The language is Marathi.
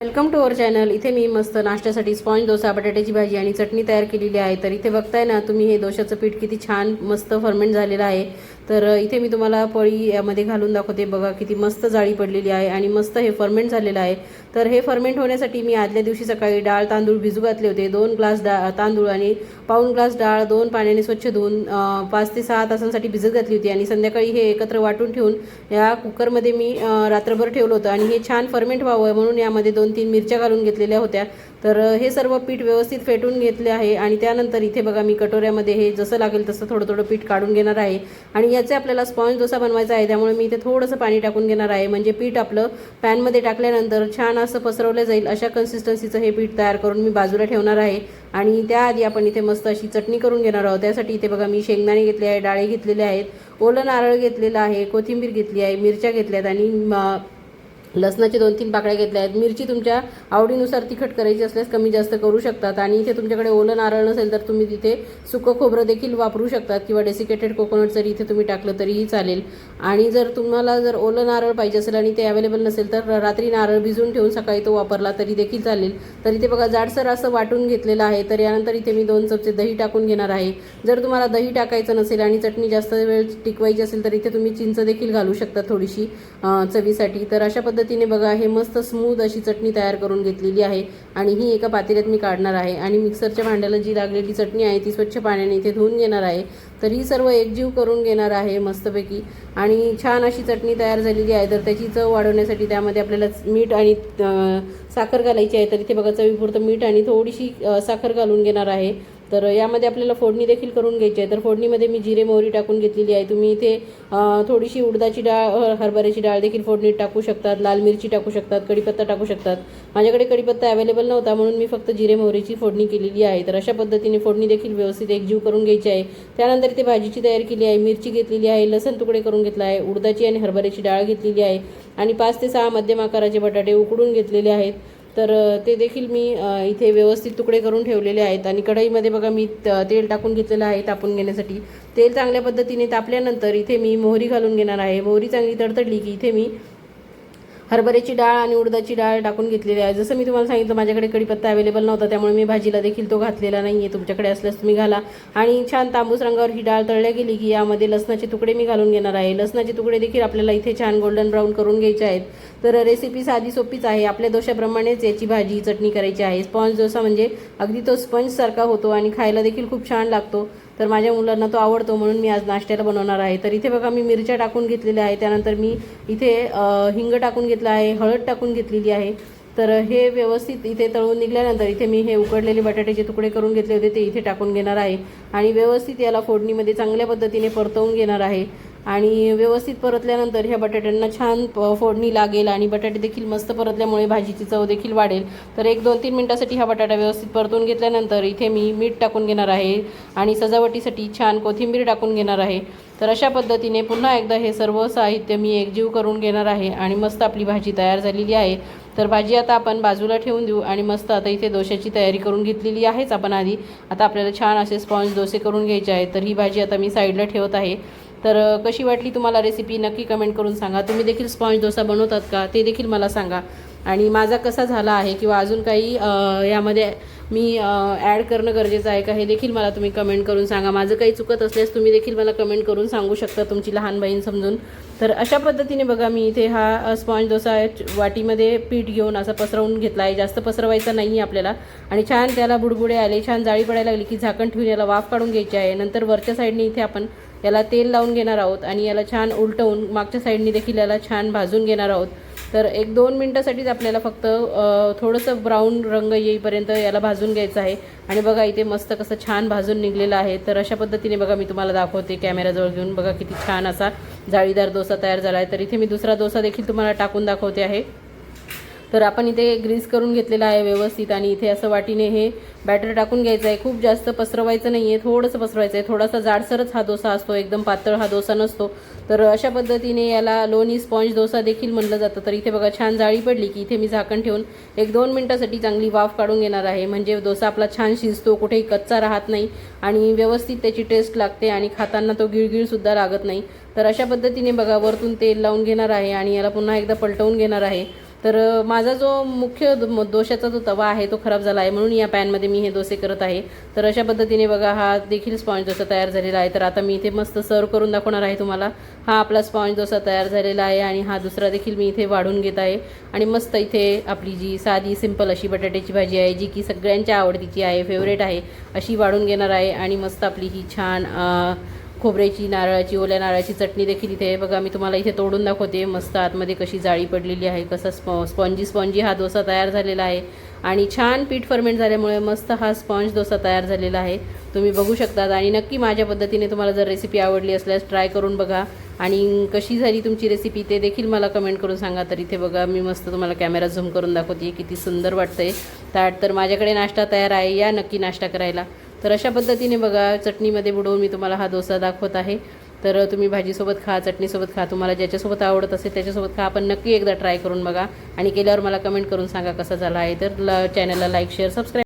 वेलकम टू अवर चॅनल इथे मी मस्त नाश्त्यासाठी स्पॉन्ज डोसा बटाट्याची भाजी आणि चटणी तयार केलेली आहे. तर इथे बघताय ना तुम्ही हे डोशाचं पीठ किती छान मस्त फर्मेंट झालेलं आहे. तर इथे मी तुम्हाला पळी यामध्ये घालून दाखवते. बघा किती मस्त जाळी पडलेली आहे आणि मस्त हे फर्मेंट झालेलं आहे. तर हे फर्मेंट होण्यासाठी मी आदल्या दिवशी सकाळी डाळ तांदूळ भिजू घातले होते. दोन ग्लास डाळ तांदूळ आणि पाऊण ग्लास डाळ दोन पाण्याने स्वच्छ धुवून पाच ते सहा तासांसाठी भिजत घातली होती आणि संध्याकाळी हे एकत्र वाटून ठेवून या कुकरमध्ये मी रात्रभर ठेवलं होतं आणि हे छान फर्मेंट व्हावं म्हणून यामध्ये दोन तीन मिरच्या घालून घेतलेल्या होत्या. तर हे सर्व पीठ व्यवस्थित फेटून घेतले आहे आणि त्यानंतर इथे बघा मी कटोऱ्यामध्ये हे जसं लागेल तसं थोडं थोडं पीठ काढून घेणार आहे. आणि याचे आपल्याला स्पॉन्ज डोसा बनवायचा आहे त्यामुळे मी इथे थोडंसं पाणी टाकून घेणार आहे. म्हणजे पीठ आपलं पॅनमध्ये टाकल्यानंतर छान असं पसरवलं जाईल अशा कन्सिस्टन्सीचं हे पीठ तयार करून मी बाजूला ठेवणार आहे. आणि त्याआधी आपण इथे मस्त अशी चटणी करून घेणार आहोत. त्यासाठी इथे बघा मी शेंगदाणे घेतले आहे डाळे घेतलेले आहेत ओलं नारळ घेतलेलं आहे कोथिंबीर घेतली आहे मिरच्या घेतल्यात आणि लसणाचे दोन तीन पाकळ्या घेतल्या आहेत. मिरची तुमच्या आवडीनुसार तिखट करायची असल्यास कमी जास्त करू शकतात. आणि इथे तुमच्याकडे ओलं नारळ नसेल तर तुम्ही तिथे सुकं खोबरं देखील वापरू शकतात किंवा डेसिकेटेड कोकोनट जरी इथे तुम्ही टाकलं तरीही चालेल. आणि जर तुम्हाला जर ओलं नारळ पाहिजे असेल आणि ते अवेलेबल नसेल तर रात्री नारळ भिजवून ठेवून सकाळी तो वापरला तरी देखील चालेल. तर इथे बघा जाडसर असं वाटून घेतलेलं आहे. तर यानंतर इथे मी दोन चमचे दही टाकून घेणार आहे. जर तुम्हाला दही टाकायचं नसेल आणि चटणी जास्त वेळ टिकवायची असेल तर इथे तुम्ही चिंच देखील घालू शकता थोडीशी चवीसाठी. तर अशा पद्धतीने बघा हे मस्त स्मूथ अशी चटणी तयार करून घेतलेली आहे आणि ही एका पातेल्यात मी काढणार आहे आणि मिक्सरच्या भांड्याला जी लागलेली चटणी आहे ती स्वच्छ पाण्याने इथे धुवून घेणार आहे. तर ही सर्व एकजीव करून घेणार आहे मस्तपैकी आणि छान अशी चटणी तयार झालेली आहे. तर त्याची चव वाढवण्यासाठी त्यामध्ये आपल्याला मीठ आणि साखर घालायची आहे. तर इथे बघा चवीपुरतं मीठ आणि थोडीशी साखर घालून घेणार आहे. तर यामध्ये आपल्याला फोडणी देखील करून घ्यायची आहे. तर फोडणीमध्ये मी जिरे मोहरी टाकून घेतलेली आहे. तुम्ही इथे थोडीशी उडदाची डाळ हरभऱ्याची डाळ देखील फोडणीत टाकू शकतात. लाल मिरची टाकू शकतात. कढीपत्ता टाकू शकतात. माझ्याकडे कढीपत्ता अवेलेबल नव्हता म्हणून मी फक्त जिरे मोहरीची फोडणी केलेली आहे. तर अशा पद्धतीने फोडणी देखील व्यवस्थित एकजीव करून घ्यायची आहे. त्यानंतर इथे भाजीची तयारी केली आहे. मिरची घेतलेली आहे. लसण तुकडे करून घेतला आहे. उडदाची आणि हरभऱ्याची डाळ घेतलेली आहे. आणि पाच ते सहा मध्यम आकाराचे बटाटे उकडून घेतलेले आहेत. तर ते देखील मी इथे व्यवस्थित तुकडे करून ठेवलेले आहेत. आणि कढईमध्ये बघा मी तेल टाकून घेतलेलं आहे तापून घेण्यासाठी. तेल चांगल्या पद्धतीने तापल्यानंतर इथे मी मोहरी घालून घेणार आहे. मोहरी चांगली तडतडली की इथे मी हरभऱ्याची डाळ आणि उडदाची डाळ टाकून घेतलेली आहे. जसं मी तुम्हाला सांगितलं माझ्याकडे कढीपत्ता अवेलेबल नव्हता त्यामुळे मी भाजीला देखील तो घातलेला नाही आहे तुमच्याकडे असल्यास तुम्ही घाला. आणि छान तांबूस रंगावर ही डाळ तळल्या गेली की यामध्ये लसणाचे तुकडे मी घालून घेणार आहे. लसणाचे तुकडे देखील आपल्याला इथे छान गोल्डन ब्राऊन करून घ्यायचे आहेत. तर रेसिपी साधी सोपीच आहे. आपल्या दोशाप्रमाणेच याची भाजी चटणी करायची आहे. स्पॉन्ज डोसा म्हणजे अगदी तो स्पंजसारखा होतो आणि खायला देखील खूप छान लागतो. तर माझ्या मुलांना तो आवडतो म्हणून मी आज नाश्त्याला बनवणार आहे. तर इथे बघा मी मिरच्या टाकून घेतलेल्या आहे त्यानंतर मी इथे हिंग टाकून घेतलं आहे हळद टाकून घेतलेली आहे. तर हे व्यवस्थित इथे तळून निघाल्यानंतर इथे मी हे उकडलेले बटाट्याचे तुकडे करून घेतले होते ते इथे टाकून घेणार आहे. आणि व्यवस्थित याला फोडणीमध्ये चांगल्या पद्धतीने परतवून घेणार आहे. आणि व्यवस्थित परतल्यानंतर ह्या बटाट्यांना छान प- फोडणी लागेल आणि बटाटे देखील मस्त परतल्यामुळे भाजीची चव देखील वाढेल. तर एक दोन तीन मिनटासाठी हा बटाटा व्यवस्थित परतून घेतल्यानंतर इथे मी मीठ टाकून घेणार आहे आणि सजावटीसाठी छान कोथिंबीर टाकून घेणार आहे. तर अशा पद्धतीने पुन्हा एकदा हे सर्व साहित्य मी एकजीव करून घेणार आहे आणि मस्त आपली भाजी तयार झालेली आहे. तर भाजी आता आपण बाजूला ठेवून देऊ आणि मस्त आता इथे डोश्याची तयारी करून घेतलेली आहेच आपण आधी. आता आपल्याला छान असे स्पॉन्ज डोसे करून घ्यायचे आहेत. तर ही भाजी आता मी साईडला ठेवत आहे. तर कशी वाटली तुम्हाला रेसिपी नक्की कमेंट करून सांगा. तुम्ही देखील स्पॉन्ज डोसा बनवतात का? ते देखील मला सांगा. आणि माझा कसा झाला आहे किंवा अजून काही यामध्ये मी ॲड करणं गरजेचं आहे का हे देखील मला तुम्ही कमेंट करून सांगा. माझं काही चुकत असल्यास तुम्ही देखील मला कमेंट करून सांगू शकता तुमची लहान बहीण समजून. तर अशा पद्धतीने बघा मी इथे हा स्पॉन्ज डोसा वाटीमध्ये पीठ घेऊन असा पसरवून घेतला आहे. जास्त पसरवायचा नाही आहे आपल्याला. आणि छान त्याला बुडबुडे आले छान जाळी पडायला लागली की झाकण ठेवून याला वाफ काढून घ्यायची आहे. नंतर वरच्या साईडने इथे आपण याला तेल लावून घेणार आहोत आणि याला छान उलटवून मागच्या साईडने देखील याला छान भाजून घेणार आहोत. तर एक दोन मिनटासाठीच आपल्याला फक्त थोडंसं ब्राऊन रंग येईपर्यंत याला भाजून घ्यायचं आहे. आणि बघा इथे मस्त कसं छान भाजून निघलेलं आहे. तर अशा पद्धतीने बघा मी तुम्हाला दाखवते कॅमेराजवळ घेऊन. बघा किती छान असा जाळीदार डोसा तयार झाला आहे. तर इथे मी दुसरा डोसा देखील तुम्हाला टाकून दाखवते आहे. तर आपण इथे ग्रीस करून घेतलेलं आहे व्यवस्थित आणि इथे असं वाटीने हे बॅटर टाकून घ्यायचं आहे. खूप जास्त पसरवायचं नाही आहे थोडंसं पसरवायचं आहे. थोडासा जाडसरच हा डोसा असतो एकदम पातळ हा डोसा नसतो. तर अशा पद्धतीने याला लोणी स्पॉन्ज डोसा देखील म्हणलं जातं. तर इथे बघा छान जाळी पडली की इथे मी झाकण ठेवून एक दोन मिनटासाठी चांगली वाफ काढून घेणार आहे. म्हणजे डोसा आपला छान शिजतो कुठेही कच्चा राहत नाही आणि व्यवस्थित त्याची टेस्ट लागते आणि खाताना तो गिळगिळसुद्धा लागत नाही. तर अशा पद्धतीने बघा वरतून तेल लावून घेणार आहे आणि याला पुन्हा एकदा पलटवून घेणार आहे. तर माझा जो मुख्य म- दोशाचा जो तवा आहे तो खराब झाला आहे म्हणून या पॅनमध्ये मी हे डोसे करत आहे. तर अशा पद्धतीने बघा हा देखील स्पॉन्ज डोसा तयार झालेला आहे तर आता मी इथे मस्त सर्व करून दाखवणार आहे तुम्हाला. हा आपला स्पॉन्ज डोसा तयार झालेला आहे आणि हा दुसरा देखील मी इथे वाढून घेत आहे. आणि मस्त इथे आपली जी साधी सिंपल अशी बटाट्याची भाजी आहे जी की सगळ्यांच्या आवडतीची आहे फेवरेट आहे अशी वाढून घेणार आहे. आणि मस्त आपली ही छान खोबऱ्याची नारळाची ओल्या नारळाची चटणी देखील इथे बघा मी तुम्हाला इथे तोडून दाखवते. मस्त आतमध्ये कशी जाळी पडलेली आहे. कसा स्पॉ स्पॉन्जी स्पॉन्जी हा डोसा तयार झालेला आहे. आणि छान पीठ फर्मेंट झाल्यामुळे मस्त हा स्पॉन्ज डोसा तयार झालेला आहे. तुम्ही बघू शकतात. आणि नक्की माझ्या पद्धतीने तुम्हाला जर रेसिपी आवडली असल्यास ट्राय करून बघा. आणि कशी झाली तुमची रेसिपी ते देखील मला कमेंट करून सांगा. तर इथे बघा मी मस्त तुम्हाला कॅमेरा झूम करून दाखवते. किती सुंदर वाटतंय. ताट तर माझ्याकडे नाश्ता तयार आहे. या नक्की नाश्ता करायला. तर अशा पद्धतीने बघा चटणीमध्ये बुडवून मी तुम्हाला हा डोसा दाखवत आहे. तर तुम्ही भाजीसोबत खा चटणीसोबत खा. तुम्हाला ज्याच्यासोबत आवडत असेल त्याच्यासोबत खा. आपण नक्की एकदा ट्राय करून बघा. आणि केल्यावर मला कमेंट करून सांगा कसा झाला आहे. तर ल चॅनलला लाईक शेअर सबस्क्राईब